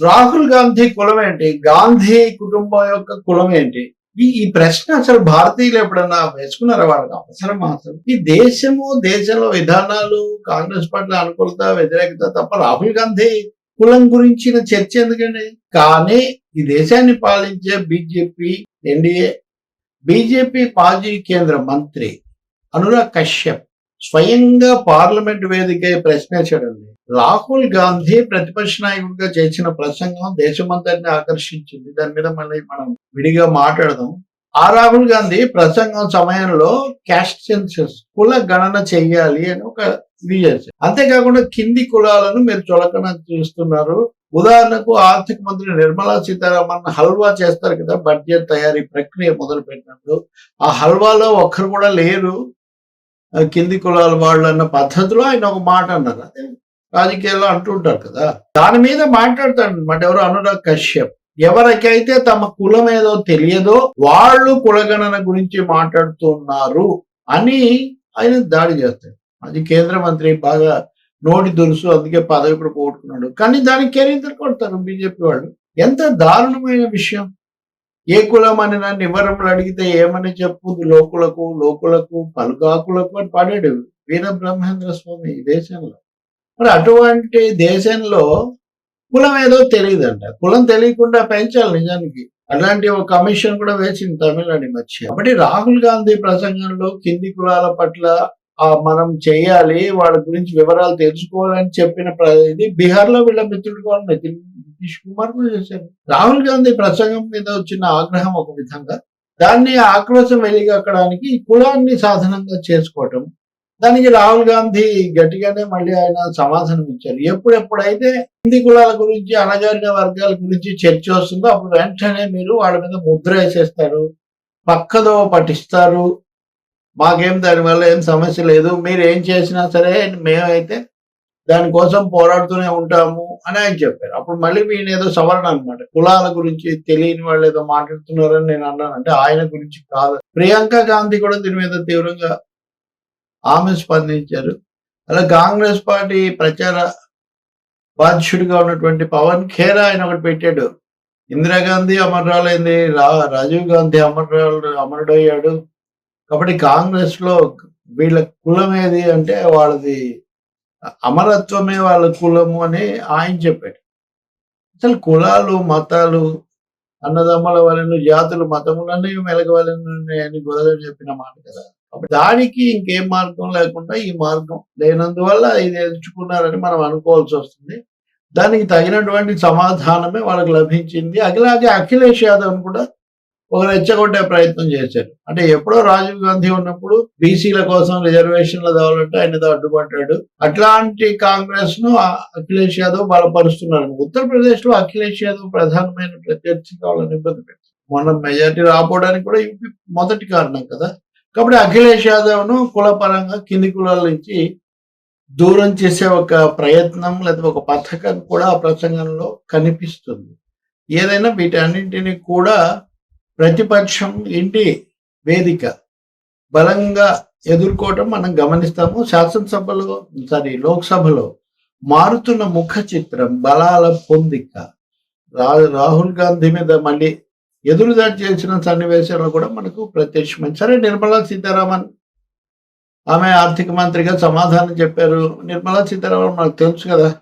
రాహుల్ గాంధీ కులం ఏంటి? గాంధీ కుటుంబం యొక్క కులం ఏంటి? ఈ ప్రశ్న అసలు భారతీయులు ఎప్పుడన్నా వేసుకున్నారా? వాళ్ళకి అవసరం అసలు? ఈ దేశము దేశంలో విధానాలు కాంగ్రెస్ పార్టీ అనుకూలత వ్యతిరేకత తప్ప రాహుల్ గాంధీ కులం గురించిన చర్చ ఎందుకండి? కానీ ఈ దేశాన్ని పాలించే బీజేపీ ఎన్డీఏ బీజేపీ మాజీ కేంద్ర మంత్రి అనురాగ్ కశ్యప్ స్వయంగా పార్లమెంట్ వేదిక ప్రశ్నించాడండి. రాహుల్ గాంధీ ప్రతిపక్ష నాయకుడిగా చేసిన ప్రసంగం దేశమంతటిని ఆకర్షించింది. దాని మీద మళ్ళీ మనం విడిగా మాట్లాడదాం. ఆ రాహుల్ గాంధీ ప్రసంగం సమయంలో క్యాస్ట్ సెన్సెస్ కుల గణన చెయ్యాలి అని ఒక ఇది చేశారు. అంతేకాకుండా కింది కులాలను మీరు చులకన చూస్తున్నారు. ఉదాహరణకు ఆర్థిక మంత్రి నిర్మలా సీతారామన్ హల్వా చేస్తారు కదా బడ్జెట్ తయారీ ప్రక్రియ మొదలు పెట్టినప్పుడు ఆ హల్వాలో ఒక్కరు కూడా లేరు. కింది కులాల వాళ్ళు అన్న పద్ధతిలో ఆయన ఒక మాట అన్నారు. అదే రాజకీయాల్లో అంటుంటారు కదా. దాని మీద మాట్లాడతాడు అనమాట ఎవరు? అనురాగ్ కశ్యప్. ఎవరికైతే తమ కులం ఏదో తెలియదో వాళ్ళు కులగణన గురించి మాట్లాడుతున్నారు అని ఆయన దాడి చేస్తాడు. అది కేంద్ర మంత్రి బాగా నోటి దురుసు అందుకే పదవి కూడా పోగొట్టుకున్నాడు. కానీ దానికి కెరీర్ కొడతారు బీజేపీ వాళ్ళు? ఎంత దారుణమైన విషయం. ఏ కులం అని నన్ను వివరములు అడిగితే ఏమని చెప్పు? లోకులకు లోకులకు పలుగాకులకు అని పాడాడు వీర బ్రహ్మేంద్ర స్వామి ఈ దేశంలో. మరి అటువంటి దేశంలో కులం ఏదో తెలియదంట. కులం తెలియకుండా పెంచాలి నిజానికి. అలాంటి ఒక కమిషన్ కూడా వేసింది తమిళనాడు మధ్య. కాబట్టి రాహుల్ గాంధీ ప్రసంగంలో కింది కులాల పట్ల మనం చేయాలి వాళ్ళ గురించి వివరాలు తెలుసుకోవాలని చెప్పిన ఇది బీహార్లో వీళ్ళ మిత్రుడు కూడా నితిన్ నితీష్ కుమార్ కూడా చేశారు. రాహుల్ గాంధీ ప్రసంగం మీద వచ్చిన ఆగ్రహం ఒక విధంగా దాన్ని ఆక్రోశం వెలిగక్కడానికి కులాన్ని సాధనంగా చేసుకోవటం దానికి రాహుల్ గాంధీ గట్టిగానే మళ్ళీ ఆయన సమాధానం ఇచ్చారు. ఎప్పుడెప్పుడైతే హిందీ కులాల గురించి అణగారిన వర్గాల గురించి చర్చ వస్తుందో అప్పుడు వెంటనే మీరు వాళ్ళ మీద ముద్ర వేసేస్తారు పక్కదో పట్టిస్తారు మాకేం దానివల్ల ఏం సమస్య లేదు. మీరు ఏం చేసినా సరే మేమైతే దానికోసం పోరాడుతూనే ఉంటాము అని ఆయన చెప్పారు. అప్పుడు మళ్ళీ వీళ్ళని ఏదో సవరణ అనమాట కులాల గురించి తెలియని వాళ్ళు ఏదో మాట్లాడుతున్నారని నేను అన్నాను. అంటే ఆయన గురించి కాదు. ప్రియాంక గాంధీ కూడా దీని మీద తీవ్రంగా ఆమె స్పందించారు. అలా కాంగ్రెస్ పార్టీ ప్రచార బాధ్యుడిగా ఉన్నటువంటి పవన్ ఖేరా ఆయన ఒకటి పెట్టాడు. ఇందిరాగాంధీ అమరరాలైంది రా రాజీవ్ గాంధీ అమరరాలు అమరుడయ్యాడు. కాబట్టి కాంగ్రెస్లో వీళ్ళ కులం ఏది అంటే వాళ్ళది అమరత్వమే వాళ్ళ కులము అని ఆయన చెప్పాడు. అసలు కులాలు మతాలు అన్నదమ్ముల వలన జాతులు మతములన్నీ మెలగవలని అని గోదావరి చెప్పిన మాట కదా. కాబట్టి దానికి ఇంకేం మార్గం లేకుండా ఈ మార్గం లేనందువల్ల ఇది ఎంచుకున్నారని మనం అనుకోవాల్సి వస్తుంది. దానికి తగినటువంటి సమాధానమే వాళ్ళకి లభించింది. అలాగే అఖిలేష్ యాదవ్ కూడా ఒక రెచ్చగొట్టే ప్రయత్నం చేశారు. అంటే ఎప్పుడో రాజీవ్ గాంధీ ఉన్నప్పుడు బీసీల కోసం రిజర్వేషన్లు తేవాలంటే ఆయన ఏదో అడ్డుపడ్డాడు. అట్లాంటి కాంగ్రెస్ను అఖిలేష్ యాదవ్ బలపరుస్తున్నారు. ఉత్తరప్రదేశ్లో అఖిలేష్ యాదవ్ ప్రధానమైన ప్రత్యర్థి కావాలని ఇబ్బంది పెట్టారు. మొన్న మెజార్టీ రాపోవడానికి కూడా యూపీ మొదటి కారణం కదా. కాబట్టి అఖిలేష్ యాదవ్ను కులపరంగా కింది కులాల నుంచి దూరం చేసే ఒక ప్రయత్నం లేదా ఒక పథకం కూడా ఆ ప్రసంగంలో కనిపిస్తుంది. ఏదైనా వీటన్నింటినీ కూడా ప్రతిపక్షం ఇంటి వేదిక. బలంగా ఎదుర్కోవటం మనం గమనిస్తాము. శాసనసభలో సారీ లోక్సభలో మారుతున్న ముఖ చిత్రం బలాల పొందిక. రా రాహుల్ గాంధీ మీద మళ్ళీ ఎదురుదాడి చేసిన సన్నివేశాలు కూడా మనకు ప్రత్యక్షమైంది సరే నిర్మలా సీతారామన్ ఆమె ఆర్థిక మంత్రిగా సమాధానం చెప్పారు. నిర్మలా సీతారామన్ మనకు తెలుసు కదా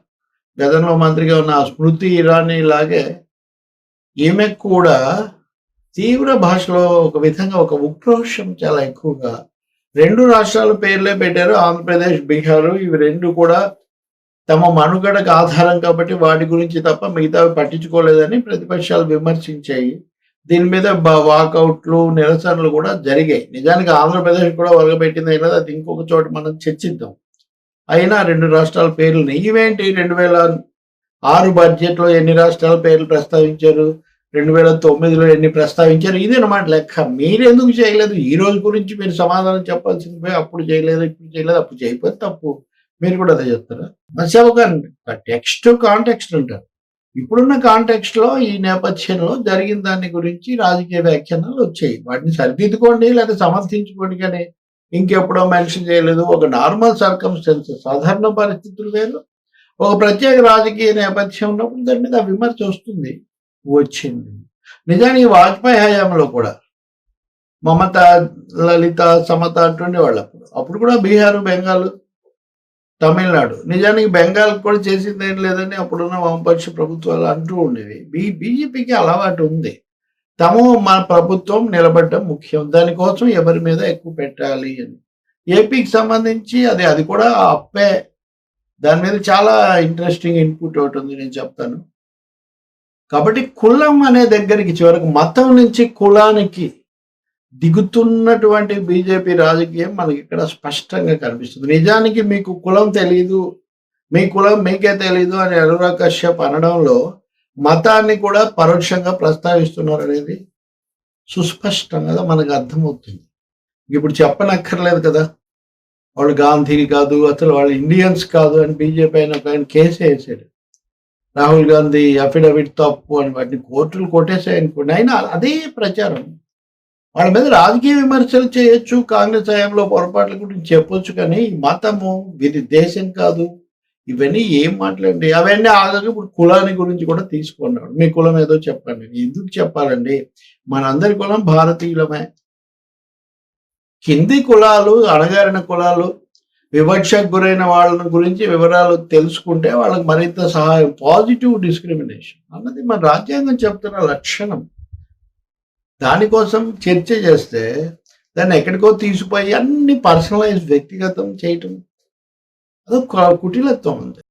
గతంలో మంత్రిగా ఉన్న స్మృతి ఇరానీ లాగే ఈమె కూడా తీవ్ర భాషలో ఒక విధంగా ఒక ఉక్రోషం చాలా ఎక్కువగా రెండు రాష్ట్రాల పేర్లే పెట్టారు. ఆంధ్రప్రదేశ్ బీహార్. ఇవి రెండు కూడా తమ మనుగడకు ఆధారం కాబట్టి వాటి గురించి తప్ప మిగతావి పట్టించుకోలేదని ప్రతిపక్షాలు విమర్శించాయి. దీని మీద వాకౌట్లు నిరసనలు కూడా జరిగాయి. నిజానికి ఆంధ్రప్రదేశ్ కూడా వరగబెట్టింది అయినా అది ఇంకొక చోట మనం చర్చిద్దాం. అయినా రెండు రాష్ట్రాల పేర్లు ఇవేంటి రెండు వేల ఆరు బడ్జెట్లో ఎన్ని రాష్ట్రాల పేర్లు ప్రస్తావించారు? రెండు వేల తొమ్మిదిలో ఎన్ని ప్రస్తావించారు? ఇది అన్నమాట. లెక్క మీరు ఎందుకు చేయలేదు? ఈ రోజు గురించి మీరు సమాధానం చెప్పాల్సింది పోయి అప్పుడు చేయలేదు ఇప్పుడు చేయలేదు అప్పుడు చేయకపోతే తప్పు. మీరు కూడా అదే చెప్తారా? మధ్య ఒక టెక్స్ట్ కాంటెక్స్ట్ అంటారు. ఇప్పుడున్న కాంటెక్స్ట్లో ఈ నేపథ్యంలో జరిగిన దాని గురించి రాజకీయ వ్యాఖ్యానాలు వచ్చాయి. వాటిని సరిదిద్దుకోండి లేదా సమర్థించుకోండి కానీ ఇంకెప్పుడో మెన్షన్ చేయలేదు. ఒక నార్మల్ సర్కమ్స్టెన్సెస్ సాధారణ పరిస్థితులు వేరు. ఒక ప్రత్యేక రాజకీయ నేపథ్యం ఉన్నప్పుడు దాని మీద విమర్శ వస్తుంది. వచ్చింది. నిజానికి వాజ్పేయి హయాంలో కూడా మమత లలిత సమత అటువంటి వాళ్ళు అప్పుడు. అప్పుడు కూడా బీహారు బెంగాల్ తమిళనాడు. నిజానికి బెంగాల్ కూడా చేసింది ఏం లేదని అప్పుడున్న వామపక్ష ప్రభుత్వాలు అంటూ ఉండేవి. బీ బీజేపీకి అలవాటు ఉంది. తమ మన ప్రభుత్వం నిలబడడం ముఖ్యం. దానికోసం ఎవరి మీద ఎక్కువ పెట్టాలి అని. ఏపీకి సంబంధించి అది అది కూడా అప్పే. దాని మీద చాలా ఇంట్రెస్టింగ్ ఇన్పుట్ ఒకటి ఉంది నేను చెప్తాను. కాబట్టి కులం అనే దగ్గరికి చివరకు మతం నుంచి కులానికి దిగుతున్నటువంటి బీజేపీ రాజకీయం మనకి ఇక్కడ స్పష్టంగా కనిపిస్తుంది. నిజానికి మీకు కులం తెలీదు మీ కులం మీకే తెలీదు అని అనురాగ్ కశ్యప్ అనడంలో మతాన్ని కూడా పరోక్షంగా ప్రస్తావిస్తున్నారు అనేది సుస్పష్టంగా మనకు అర్థమవుతుంది. ఇప్పుడు చెప్పనక్కర్లేదు కదా. వాళ్ళు గాంధీ కాదు అసలు వాళ్ళు ఇండియన్స్ కాదు అని బీజేపీ అయిన ఒక ఆయన కేసు వేసాడు. రాహుల్ గాంధీ అఫిడవిట్ తప్పు అని వాటిని కోర్టులు కొట్టేసాయి అనుకోండి అయినా అదే ప్రచారం. వాళ్ళ మీద రాజకీయ విమర్శలు చేయొచ్చు కాంగ్రెస్ హయాంలో పొరపాట్ల గురించి చెప్పొచ్చు కానీ మతము వీరి దేశం కాదు. ఇవన్నీ ఏం మాట్లాడండి? అవన్నీ ఆల్రెడీ ఇప్పుడు కులాన్ని గురించి కూడా తీసుకున్నాడు మీ కులం ఏదో చెప్పండి. ఎందుకు చెప్పాలండి? మనందరి కులం భారతీయులమే. కింది కులాలు అణగారిన కులాలు వివక్షకు గురైన వాళ్ళ గురించి వివరాలు తెలుసుకుంటే వాళ్ళకి మరింత సహాయం. పాజిటివ్ డిస్క్రిమినేషన్ అన్నది మన రాజ్యాంగం చెప్తున్న లక్షణం. దానికోసం చర్చ చేస్తే దాన్ని ఎక్కడికో తీసిపోయి అన్ని పర్సనలైజ్ వ్యక్తిగతం చేయటం. అదొక కుటిలత్వం ఉంది